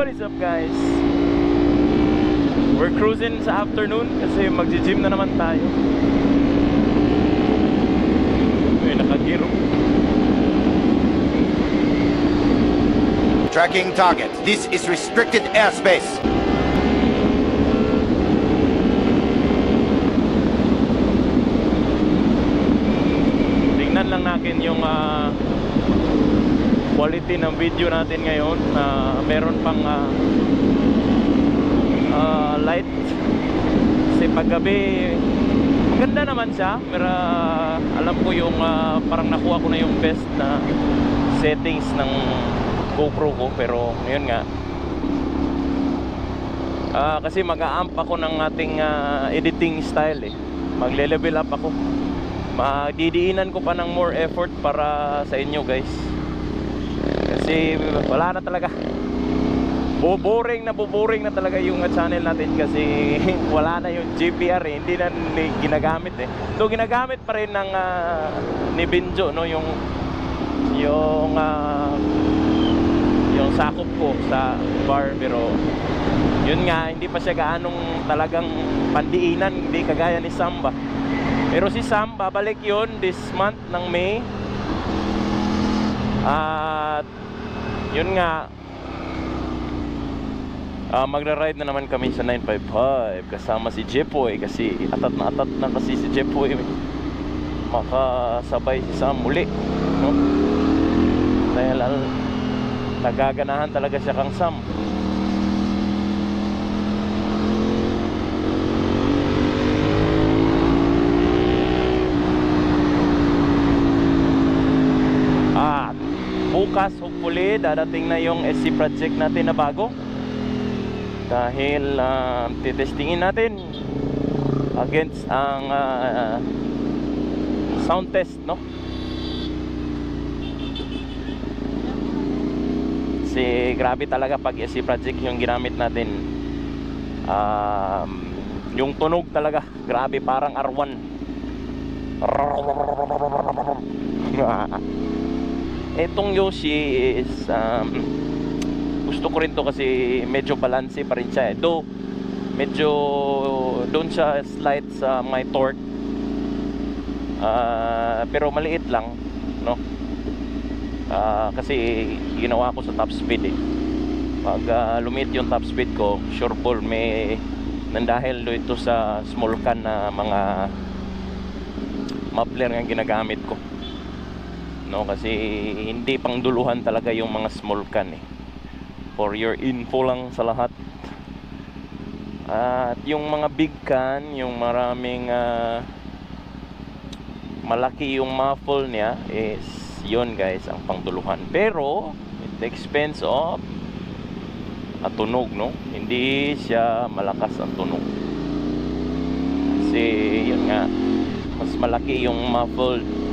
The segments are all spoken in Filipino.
What is up guys? We're cruising sa afternoon kasi magji-gym na naman tayo. May nakagiro. Tracking target. This is restricted airspace. Tingnan lang natin yung ah, quality ng video natin ngayon. Na meron pang ah, ah, light. Kasi paggabi maganda naman siya. Pero ah, alam ko yung ah, parang nakuha ko na yung best na settings ng GoPro ko. Pero ngayon nga. Ah, kasi mag-a-amp ako ng ating ah, editing style eh. Magle-level up ako. Magdidiinan ko pa ng more effort para sa inyo guys kasi wala na talaga. Boring na boring na talaga yung channel natin kasi wala na yung GPR eh. hindi na ginagamit eh. So ginagamit pa rin ng ah, ni Benjo no yung yung ah, yung sakop ko sa bar. Pero yun nga hindi pa siya gaanong talagang pandiinan. Hindi kagaya ni Samba. Pero si Sam, babalik yun this month ng May. At yun nga, ah magra-ride na naman kami sa 955 kasama si Jepoy kasi atat na atat na kasi si Jepoy makasabay si Sam muli. No? Dahil nagaganahan talaga siya kang Sam. At bukas hopefully dadating na yung SC project natin na bago. Dahil uh, titestingin natin against ang ah, sound test, no? Kasi grabe talaga pag SC project yung ginamit natin. Um, yung tunog talaga, grabe parang R1. Etong Yoshi is um, gusto ko rin to kasi medyo balance pa rin siya eh. Though medyo doon siya slight sa my torque. Ah, pero maliit lang, no? Ah, kasi ginawa ko sa top speed eh. Pag ah, lumit yung top speed ko, sure ball may nandahil do ito sa small can na mga muffler nga ginagamit ko no? Kasi hindi pang duluhan talaga yung mga small can eh. For your info lang sa lahat. At yung mga big can yung maraming ah, malaki yung muffle niya is yun guys ang pangduluhan. Pero at the expense of at tunog no? Hindi siya malakas ang tunog. Kasi yun nga mas malaki yung muffled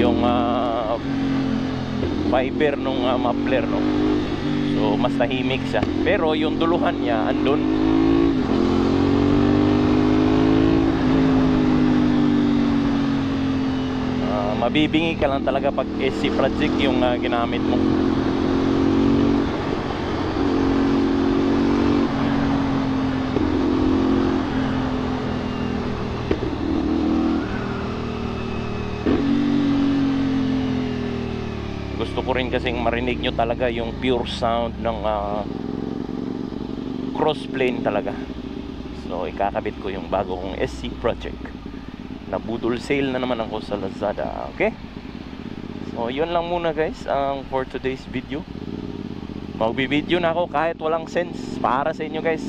yung ah, fiber nung ah, muffler no? So mas tahimik siya. Pero yung duluhan niya andun. Ah, mabibingi ka lang talaga pag SC project yung ah, ginamit mo gusto ko rin kasing marinig nyo talaga yung pure sound ng ah, crossplane talaga. So ikakabit ko yung bago kong SC project. Nabudol sale na naman ako sa Lazada okay? So yun lang muna guys ang for today's video. Magbibideo na ako kahit walang sense para sa inyo guys.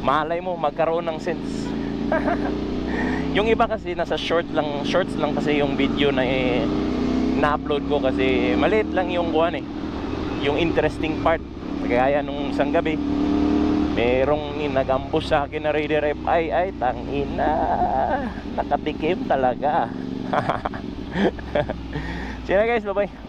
Malay mo magkaroon ng sense. Yung iba kasi nasa short lang shorts lang kasi yung video na eh, na-upload ko kasi maliit lang yung kuhan eh. Yung interesting part. Kagaya nung isang gabi merong nag-ambush sa akin na Raider F ay tangina. Nakatikim talaga. Sige na guys. Bye bye